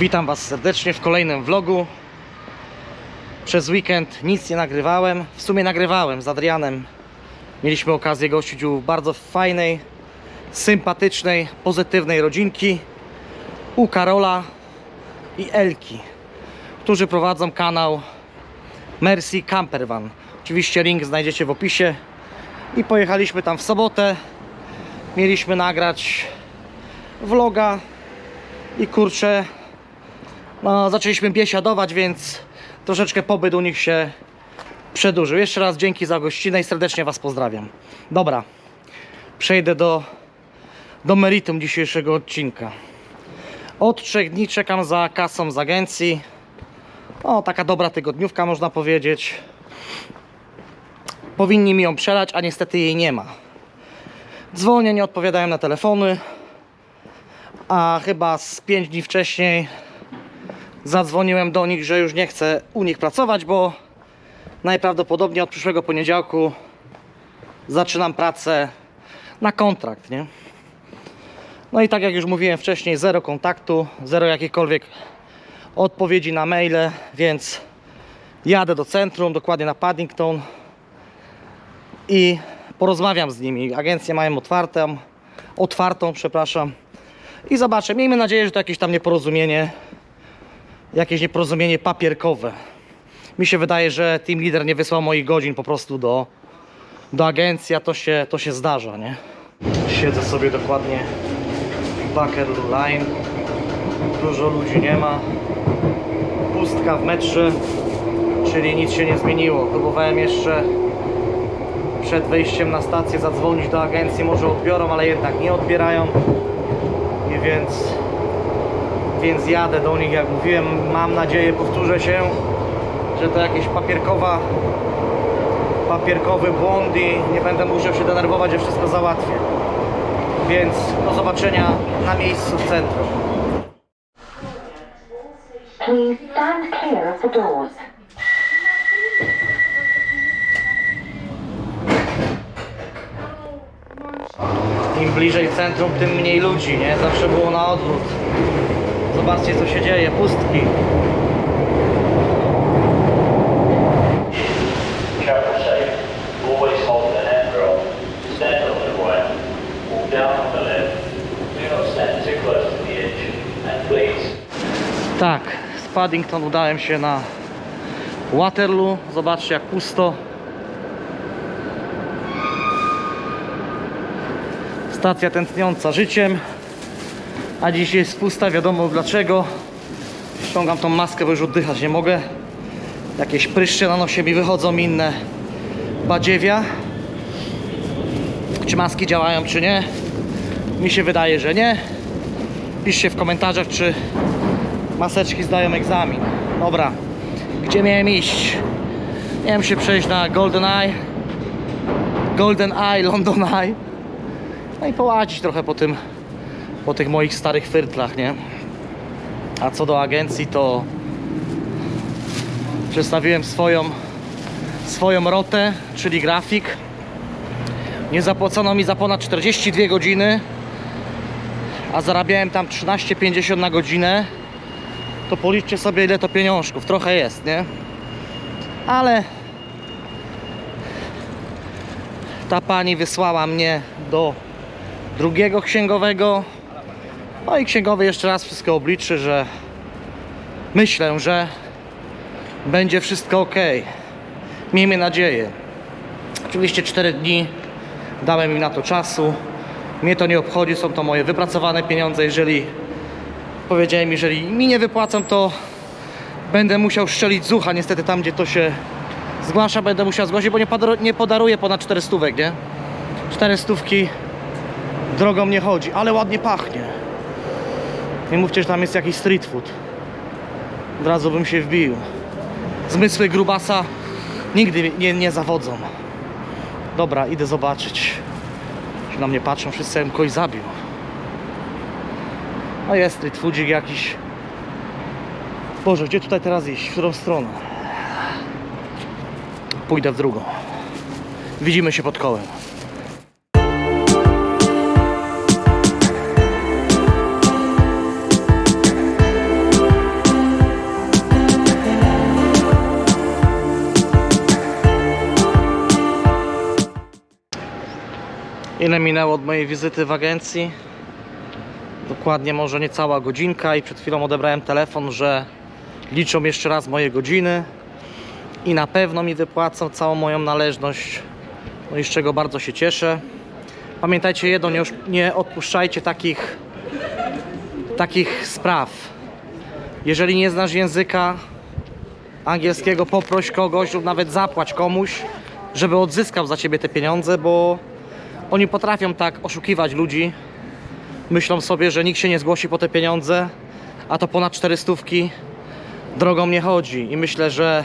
Witam Was serdecznie w kolejnym vlogu. Przez weekend nic nie nagrywałem. W sumie nagrywałem z Adrianem. Mieliśmy okazję gościć u bardzo fajnej, sympatycznej, pozytywnej rodzinki. U Karola i Elki, którzy prowadzą kanał Mercy Campervan. Oczywiście link znajdziecie w opisie. I pojechaliśmy tam w sobotę. Mieliśmy nagrać vloga i kurczę, no zaczęliśmy biesiadować, więc troszeczkę pobyt u nich się przedłużył. Jeszcze raz dzięki za gościnę i serdecznie Was pozdrawiam. Dobra, przejdę do, do meritum dzisiejszego odcinka. Od trzech dni czekam za kasą z agencji. O, taka dobra tygodniówka można powiedzieć. Powinni mi ją przelać, a niestety jej nie ma. Dzwonię, nie odpowiadają na telefony. A chyba z 5 dni wcześniej zadzwoniłem do nich, że już nie chcę u nich pracować, bo najprawdopodobniej od przyszłego poniedziałku zaczynam pracę na kontrakt, nie? No i tak jak już mówiłem wcześniej, zero kontaktu, zero jakichkolwiek odpowiedzi na maile, więc jadę do centrum, dokładnie na Paddington i porozmawiam z nimi. Agencje mają otwartą, otwartą, przepraszam. I zobaczę. Miejmy nadzieję, że to jakieś tam nieporozumienie, jakieś nieporozumienie papierkowe. Mi się wydaje, że team leader nie wysłał moich godzin po prostu do, do agencji, a to się, to się zdarza, nie? Siedzę sobie dokładnie w Buckaroo Line. Dużo ludzi nie ma. Pustka w metrze, czyli nic się nie zmieniło. Próbowałem jeszcze przed wejściem na stację zadzwonić do agencji, może odbiorą, ale jednak nie odbierają. I więc, więc jadę do nich, jak mówiłem, mam nadzieję, powtórzę się, że to jakieś papierkowa, papierkowy błąd i nie będę musiał się denerwować, że wszystko załatwię. Więc do zobaczenia na miejscu w centrum. Please stand clear of the doors. Im bliżej centrum, tym mniej ludzi, nie? Zawsze było na odwrót. Zobaczcie, co się dzieje. Pustki. Tak, z Paddington udałem się na Waterloo. Zobaczcie, jak pusto. Stacja tętniąca życiem. A dziś jest pusta, wiadomo dlaczego. Ściągam tą maskę, bo już oddychać nie mogę. Jakieś pryszcze na nosie mi wychodzą, inne badziewia. Czy maski działają, czy nie? Mi się wydaje, że nie. Piszcie w komentarzach, czy maseczki zdają egzamin. Dobra, gdzie miałem iść? Miałem się przejść na Golden Eye. Golden Eye, London Eye. No i połazić trochę po tym, po tych moich starych fyrtlach, nie? A co do agencji, to przedstawiłem swoją, swoją rotę, czyli grafik. Nie zapłacono mi za ponad 42 godziny, a zarabiałem tam 13,50 na godzinę. To policzcie sobie ile to pieniążków, trochę jest, nie? Ale ta pani wysłała mnie do drugiego księgowego. No i księgowy jeszcze raz wszystko obliczy, że myślę, że będzie wszystko ok. Miejmy nadzieję. Oczywiście 4 dni dałem im na to czasu. Mnie to nie obchodzi, są to moje wypracowane pieniądze. Jeżeli powiedziałem, jeżeli mi nie wypłacą, to będę musiał szczelić z ucha. Niestety tam, gdzie to się zgłasza, będę musiał zgłosić, bo nie, nie podaruję ponad 400, nie? 400 drogą nie chodzi, ale ładnie pachnie. Nie mówcie, że tam jest jakiś street food. Od razu bym się wbił. Zmysły grubasa nigdy nie, nie zawodzą. Dobra, idę zobaczyć. Się na mnie patrzą, wszyscy jakbym kogoś zabił. A jest street foodzik jakiś. Boże, gdzie tutaj teraz iść? W którą stronę? Pójdę w drugą. Widzimy się pod kołem. Ile minęło od mojej wizyty w agencji? Dokładnie może niecała godzinka i przed chwilą odebrałem telefon, że liczą jeszcze raz moje godziny i na pewno mi wypłacą całą moją należność, no i z czego bardzo się cieszę. Pamiętajcie jedno, nie, nie odpuszczajcie takich, takich spraw. Jeżeli nie znasz języka angielskiego, poproś kogoś lub nawet zapłać komuś, żeby odzyskał za ciebie te pieniądze, bo oni potrafią tak oszukiwać ludzi. Myślą sobie, że nikt się nie zgłosi po te pieniądze, a to ponad 400 drogą nie chodzi. I myślę, że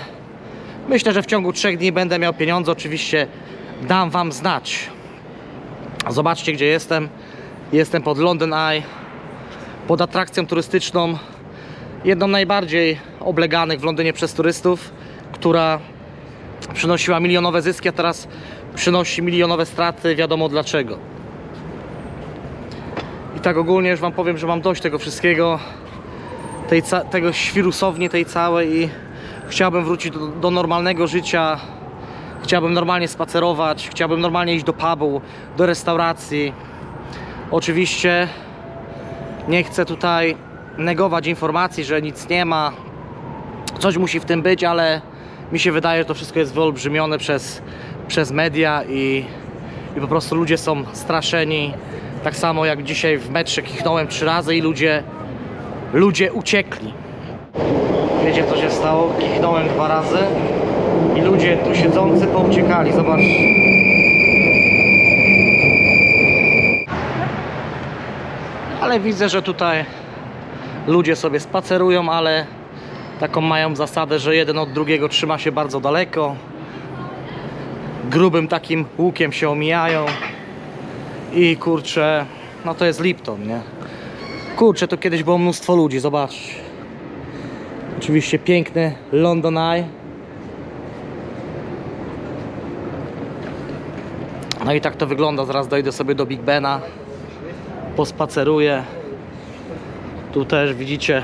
myślę, że w ciągu trzech dni będę miał pieniądze. Oczywiście dam wam znać. Zobaczcie, gdzie jestem. Jestem pod London Eye, pod atrakcją turystyczną, jedną najbardziej obleganych w Londynie przez turystów, która przynosiła milionowe zyski, a teraz przynosi milionowe straty. Wiadomo dlaczego. I tak ogólnie już Wam powiem, że mam dość tego wszystkiego, tej, tego świrusowni tej całej i chciałbym wrócić do, do normalnego życia. Chciałbym normalnie spacerować, chciałbym normalnie iść do pubu, do restauracji. Oczywiście nie chcę tutaj negować informacji, że nic nie ma, coś musi w tym być, ale mi się wydaje, że to wszystko jest wyolbrzymione przez, przez media i, i po prostu ludzie są straszeni. Tak samo jak dzisiaj w metrze kichnąłem trzy razy i ludzie, ludzie uciekli. Wiecie co się stało? Kichnąłem dwa razy i ludzie tu siedzący pouciekali. Zobaczcie. Ale widzę, że tutaj ludzie sobie spacerują, ale taką mają zasadę, że jeden od drugiego trzyma się bardzo daleko. Grubym takim łukiem się omijają. I kurczę, no to jest Lipton, nie? Kurczę, to kiedyś było mnóstwo ludzi, zobaczcie. Oczywiście piękny London Eye. No i tak to wygląda. Zaraz dojdę sobie do Big Bena. Pospaceruję. Tu też widzicie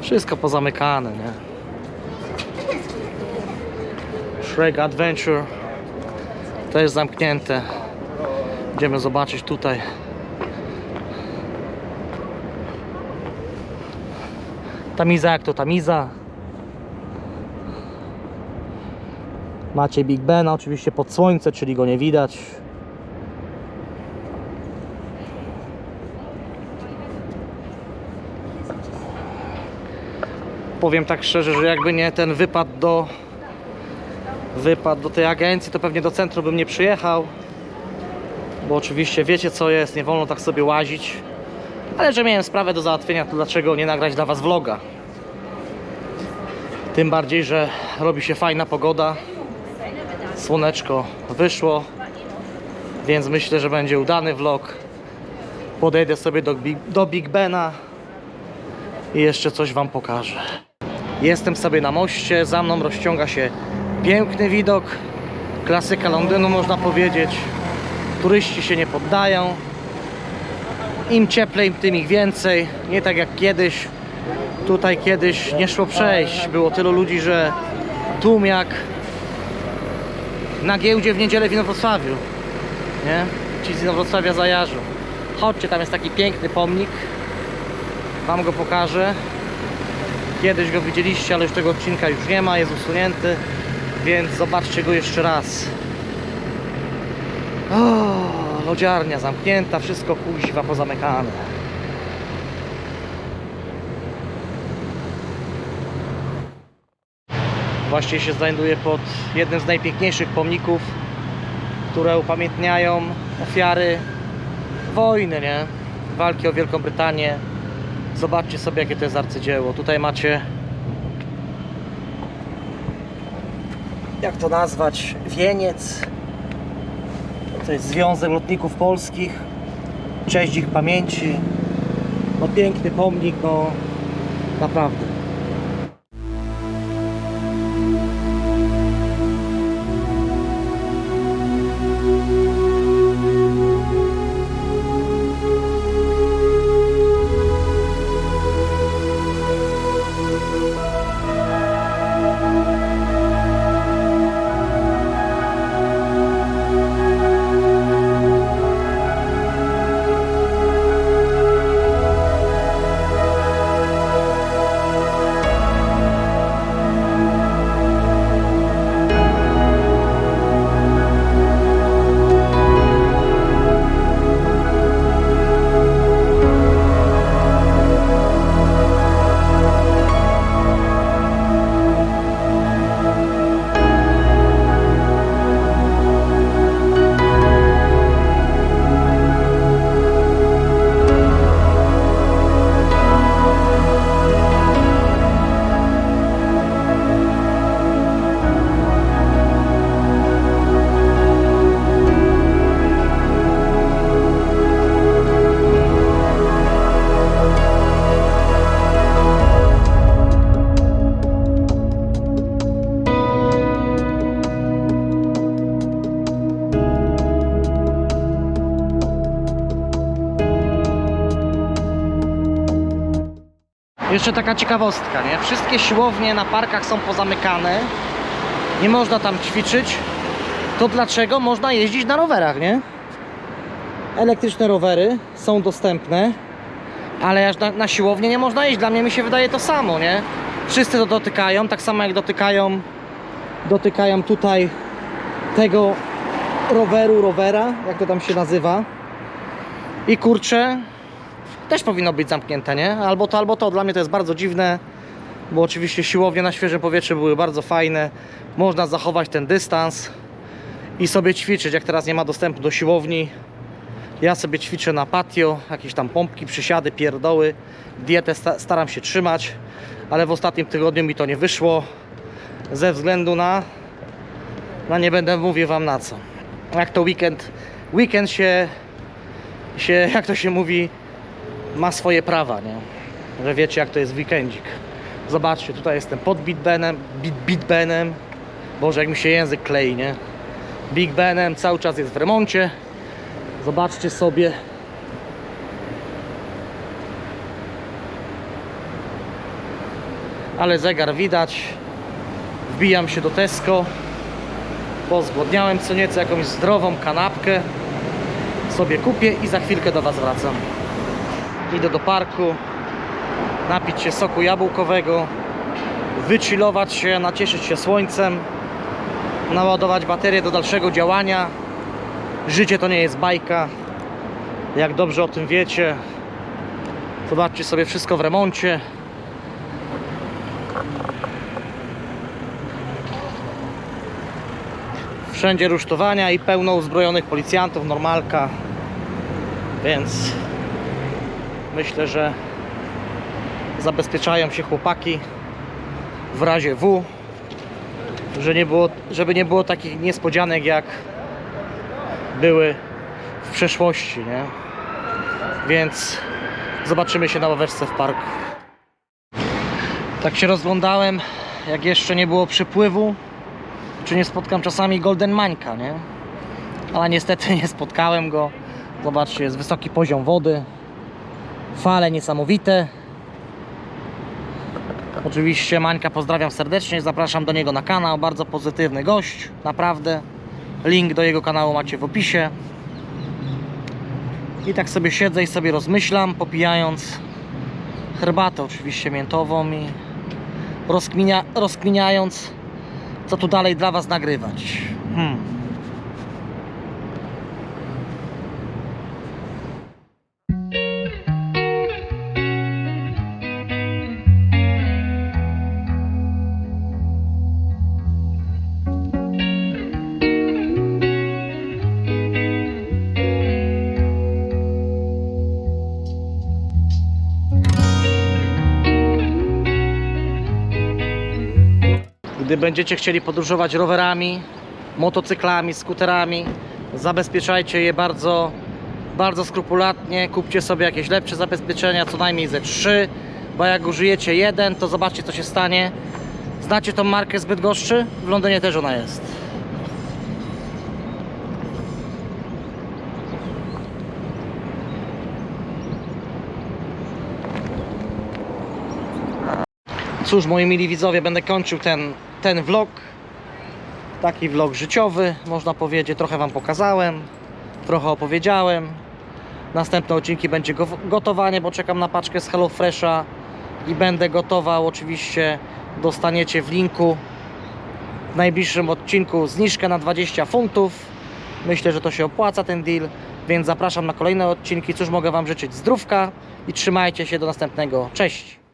wszystko pozamykane, nie? Shrek Adventure też zamknięte. Idziemy zobaczyć tutaj. Tamiza jak to Tamiza. Macie Big Bena oczywiście pod słońce, czyli go nie widać. Powiem tak szczerze, że jakby nie ten wypad do wypad do tej agencji, to pewnie do centrum bym nie przyjechał. Bo oczywiście wiecie co jest, nie wolno tak sobie łazić. Ale że miałem sprawę do załatwienia, to dlaczego nie nagrać dla Was vloga? Tym bardziej, że robi się fajna pogoda. Słoneczko wyszło, więc myślę, że będzie udany vlog. Podejdę sobie do do Big Bena i jeszcze coś Wam pokażę. Jestem sobie na moście, za mną rozciąga się piękny widok. Klasyka Londynu można powiedzieć. Turyści się nie poddają. Im cieplej, tym ich więcej. Nie tak jak kiedyś. Tutaj kiedyś nie szło przejść. Było tylu ludzi, że tłum jak na giełdzie w niedzielę w Inowrocławiu. Nie? Ci z Inowrocławia zajarzą. Chodźcie, tam jest taki piękny pomnik. Wam go pokażę. Kiedyś go widzieliście, ale już tego odcinka już nie ma, jest usunięty. Więc zobaczcie go jeszcze raz. O, lodziarnia zamknięta, wszystko kuźwa pozamykane. Właśnie się znajduję pod jednym z najpiękniejszych pomników, które upamiętniają ofiary wojny, nie? Walki o Wielką Brytanię. Zobaczcie sobie, jakie to jest arcydzieło. Tutaj macie jak to nazwać, wieniec. To jest Związek Lotników Polskich. Cześć ich pamięci. No piękny pomnik, no naprawdę. Jeszcze taka ciekawostka, nie? Wszystkie siłownie na parkach są pozamykane. Nie można tam ćwiczyć. To dlaczego można jeździć na rowerach, nie? Elektryczne rowery są dostępne, ale aż na, na siłownię nie można iść. Dla mnie mi się wydaje to samo, nie? Wszyscy to dotykają, tak samo jak dotykają dotykają tutaj tego roweru, rowera, jak to tam się nazywa. I kurczę, też powinno być zamknięte, nie? Albo to, albo to. Dla mnie to jest bardzo dziwne, bo oczywiście siłownie na świeżym powietrzu były bardzo fajne. Można zachować ten dystans i sobie ćwiczyć. Jak teraz nie ma dostępu do siłowni, ja sobie ćwiczę na patio, jakieś tam pompki, przysiady, pierdoły. Dietę sta staram się trzymać, ale w ostatnim tygodniu mi to nie wyszło ze względu na no nie będę mówił wam na co. Jak to weekend, weekend się, się jak to się mówi, ma swoje prawa, nie? Że wiecie jak to jest weekendzik. Zobaczcie, tutaj jestem pod Big Benem, Big, Big Benem. Boże, jak mi się język klei, nie? Big Benem cały czas jest w remoncie. Zobaczcie sobie. Ale zegar widać. Wbijam się do Tesco, bo zgłodniałem co nieco jakąś zdrową kanapkę. Sobie kupię i za chwilkę do Was wracam. Idę do parku, napić się soku jabłkowego, wychillować się, nacieszyć się słońcem, naładować baterię do dalszego działania. Życie to nie jest bajka, jak dobrze o tym wiecie. Zobaczcie sobie wszystko w remoncie. Wszędzie rusztowania i pełno uzbrojonych policjantów, normalka. Więc myślę, że zabezpieczają się chłopaki w razie W, że nie było, żeby nie było takich niespodzianek jak były w przeszłości, nie? Więc zobaczymy się na ławeczce w parku. Tak się rozglądałem, jak jeszcze nie było przypływu, czy nie spotkam czasami Golden Mańka, nie? Ale niestety nie spotkałem go. Zobaczcie, jest wysoki poziom wody. Fale niesamowite. Oczywiście Mańka pozdrawiam serdecznie, zapraszam do niego na kanał. Bardzo pozytywny gość, naprawdę. Link do jego kanału macie w opisie. I tak sobie siedzę i sobie rozmyślam, popijając herbatę oczywiście miętową i rozkminia, rozkminiając co tu dalej dla Was nagrywać. Hmm. Gdy będziecie chcieli podróżować rowerami, motocyklami, skuterami, zabezpieczajcie je bardzo, bardzo skrupulatnie. Kupcie sobie jakieś lepsze zabezpieczenia, co najmniej ze trzy, bo jak użyjecie jeden, to zobaczcie co się stanie. Znacie tą markę zbyt goszczy? W Londynie też ona jest. Cóż, moi mili widzowie, będę kończył ten, ten vlog. Taki vlog życiowy, można powiedzieć. Trochę Wam pokazałem, trochę opowiedziałem. Następne odcinki będzie go, gotowanie, bo czekam na paczkę z HelloFresha i będę gotował. Oczywiście dostaniecie w linku w najbliższym odcinku zniżkę na 20 funtów. Myślę, że to się opłaca ten deal, więc zapraszam na kolejne odcinki. Cóż mogę Wam życzyć? Zdrówka i trzymajcie się do następnego. Cześć!